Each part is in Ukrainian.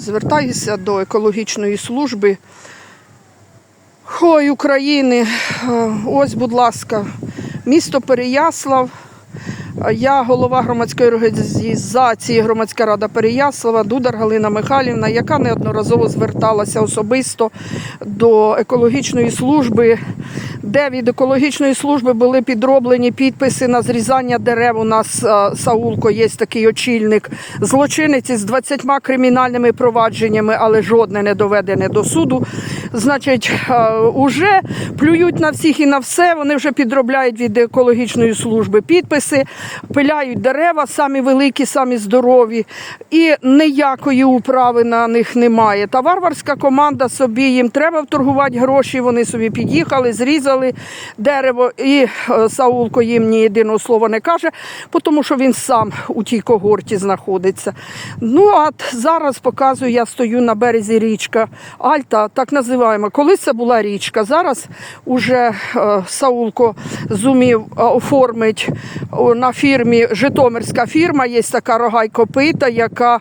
Звертаюся до екологічної служби. Ой, України. Е, Ось, будь ласка, місто Переяслав. Я голова громадської організації Громадська рада Переяслава Дудар Галина Михайлівна, яка неодноразово зверталася особисто до екологічної служби, де від екологічної служби були підроблені підписи на зрізання дерев. У нас е, Саулко є такий очільник, злочинець із 20 кримінальними провадженнями, але жодне не доведене до суду. Значить, е, уже плюють на всіх і на все. Вони вже підробляють від екологічної служби підписи, пиляють дерева, самі великі, самі здорові, і ніякої управи на них немає. Та варварська команда собі їм треба вторгувати гроші. Вони собі під'їхали, зрізали дерево, і е, Саулко їм ні єдиного слова не каже, тому що він сам у тій когорті знаходиться. Ну а зараз показую, я стою на березі річка Альта, так називаємо. Колись це була річка. Зараз уже е, Саулко зумів е, оформити на фірмі Житомирська фірма, є така рога й копита, яка е,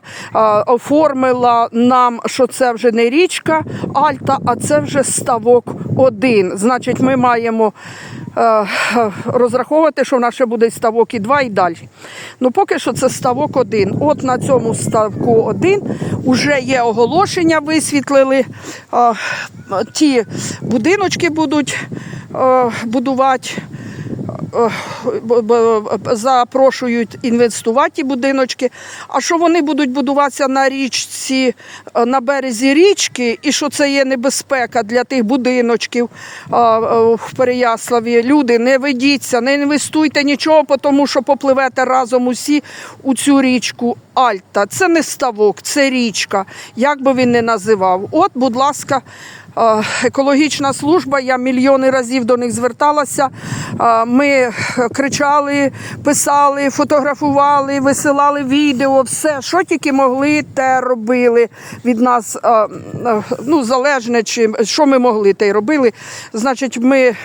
оформила нам, що це вже не річка Альта, а це вже ставок один. Значить, ми маємо розраховувати, що в нас ще буде ставок і два і далі. Ну, поки що це ставок один. От на цьому ставку один вже є оголошення, висвітлили. Е, Ті будиночки будуть е, будувати. Запрошують інвестувати будиночки. А що вони будуть будуватися на річці, е, на березі річки, і що це є небезпека для тих будиночків е, е, в Переяславі. Люди, не ведіться, не інвестуйте нічого, тому що попливете разом усі у цю річку Альта. Це не ставок, це річка, як би він не називав. От, будь ласка. Е, Екологічна служба, я мільйони разів до них зверталася. Е, Ми кричали, писали, фотографували, висилали відео, все, що тільки могли, те робили від нас. е, Ну, залежне, чи що ми могли, те й робили. Значить, ми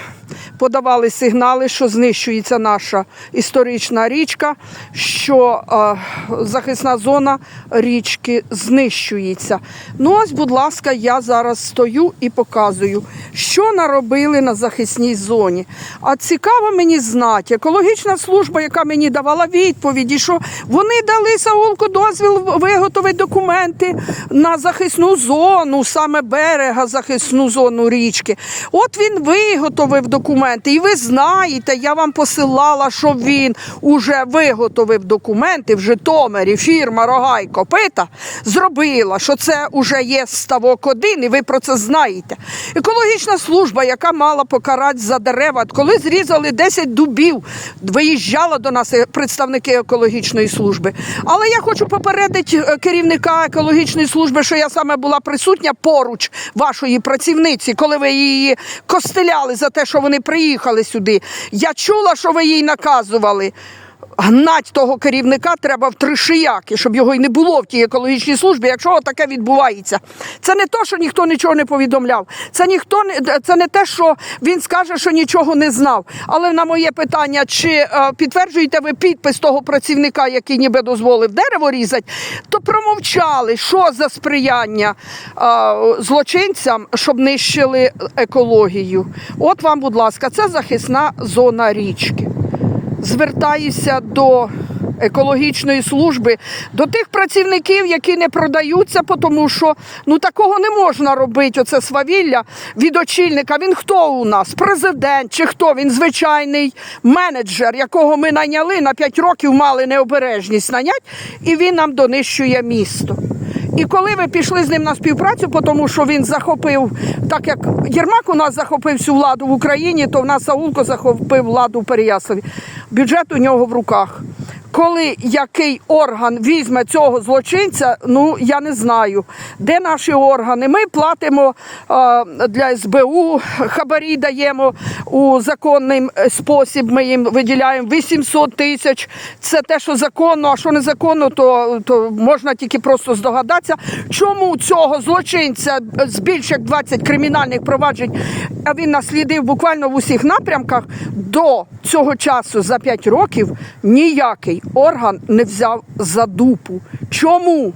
подавали сигнали, що знищується наша історична річка, що е, захисна зона річки знищується. Ну ось, будь ласка, я зараз стою і показую, що наробили на захисній зоні. А цікаво мені знати, екологічна служба, яка мені давала відповіді, що вони дали Саулку дозвіл виготовити документи на захисну зону, саме берега, захисну зону річки. От він виготовив документи, і ви знаєте, я вам посилала, що він уже виготовив документи в Житомирі. Фірма Рога і Копита зробила, що це вже є ставок один, і ви про це знаєте. Екологічна служба, яка мала покарати за дерева, коли зрізали 10 дубів, виїжджала до нас е, представники екологічної служби. Але я хочу попередити е, керівника екологічної служби, що я саме була присутня поруч вашої працівниці, коли ви її костеляли за те, що вони приїхали сюди. Я чула, що ви їй наказували. Гнать того керівника треба в три шияки, щоб його й не було в тій екологічній службі, якщо таке відбувається. Це не то, що ніхто нічого не повідомляв. Це ніхто не це не те, що він скаже, що нічого не знав. Але на моє питання, чи е, підтверджуєте ви підпис того працівника, який ніби дозволив дерево різати, то промовчали, що за сприяння е, злочинцям, щоб нищили екологію. От вам, будь ласка, це захисна зона річки звертаюся до екологічної служби, до тих працівників, які не продаються, тому що ну такого не можна робити. Оце свавілля від очільника. Він хто у нас? Президент чи хто? Він звичайний менеджер, якого ми найняли на 5 років, мали необережність нанять, і він нам донищує місто. І коли ви пішли з ним на співпрацю, тому що він захопив, так як Єрмак у нас захопив всю владу в Україні, то в нас Саулко захопив владу в Переяславі. Бюджет у нього в руках. Коли який орган візьме цього злочинця, ну я не знаю, де наші органи. Ми платимо е, для СБУ, хабарі даємо у законний спосіб. Ми їм виділяємо 800 тисяч. Це те, що законно, а що незаконно, то, то можна тільки просто здогадатися, чому цього злочинця з більш як 20 кримінальних проваджень, а він наслідив буквально в усіх напрямках до цього часу за 5 років ніякий орган не взяв за дупу. Чому?